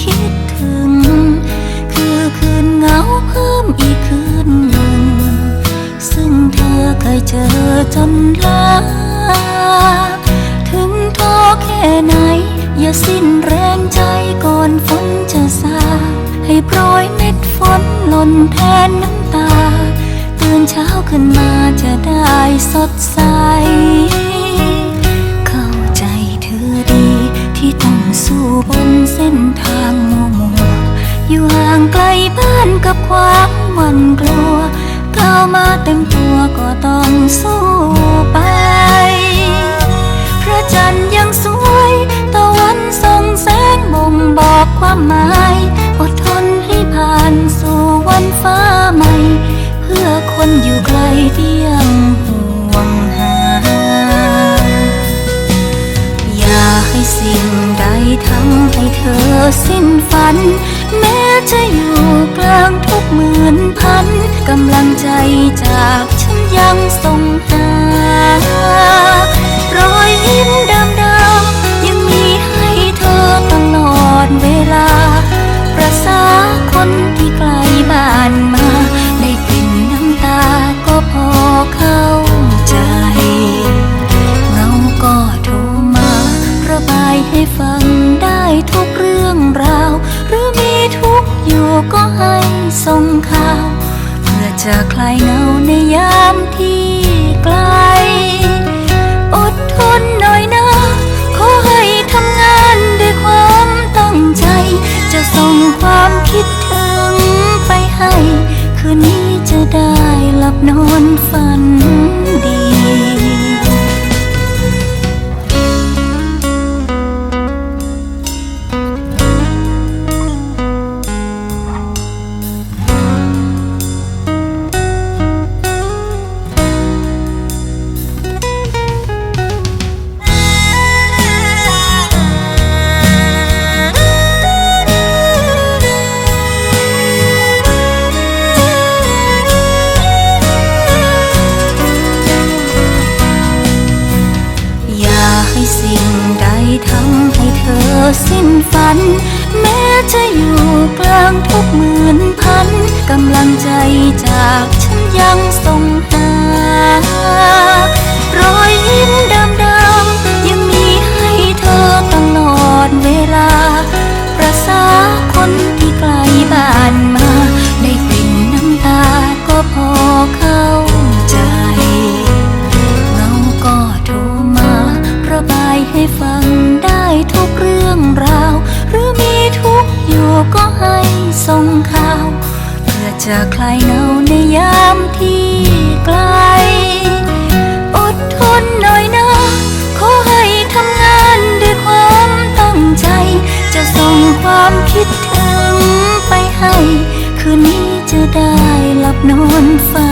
คิดถึง คือคืนเหงาเพิ่มอีกคืนหนึ่ง ซึ่งเธอเคยเจอจนลาถึงท้อแค่ไหน อย่าสิ้นแรงใจก่อนฝนจะซา ให้โปรยเม็ดฝนหล่นแทนน้ำตา ตื่นเช้าขึ้นมาจะได้สดใสางไกลบ้านกับความหวั่นกลัวก้าวมาเต็มตัวก็ต้องสู้ไป พระจันทร์ยังสวยตะวันส่องแสงบ่งบอกความหมาย อดทนให้ผ่านสู่วันฟ้าใหม่ เพื่อคนอยู่ไกลที่ยังห่วงหา อย่าให้สิ่งใดทำให้เธอสิ้นฝัน แม้จะอยู่ กำลังใจจากฉันยังส่งหารอยยิ้มเดิมๆยังมีให้เธอตลอดเวลา ประสาคนที่ไกลบ้านมา ได้กลิ่นน้ำตาก็พอเข้าใจเงาก็โทรมาระบายให้ฟังได้ทุกเรื่องราว หรือมีทุกอยู่ก็ให้ส่งข่าว จะคลายเหงาในยามที่ไกล สิ่งใดทำให้เธอสิ้นฝัน แม้จะอยู่กลางทุกหมื่นพันกำลังใจ ฟังได้ทุกเรื่องราว หรือมีทุกอยู่ก็ให้ส่งข่าว เพื่อจะคลายเหนาในยามที่ไกล อดทนหน่อยนะ ขอให้ทำงานด้วยความตั้งใจ จะส่งความคิดถึงไปให้ คืนนี้จะได้หลับนอนฝัน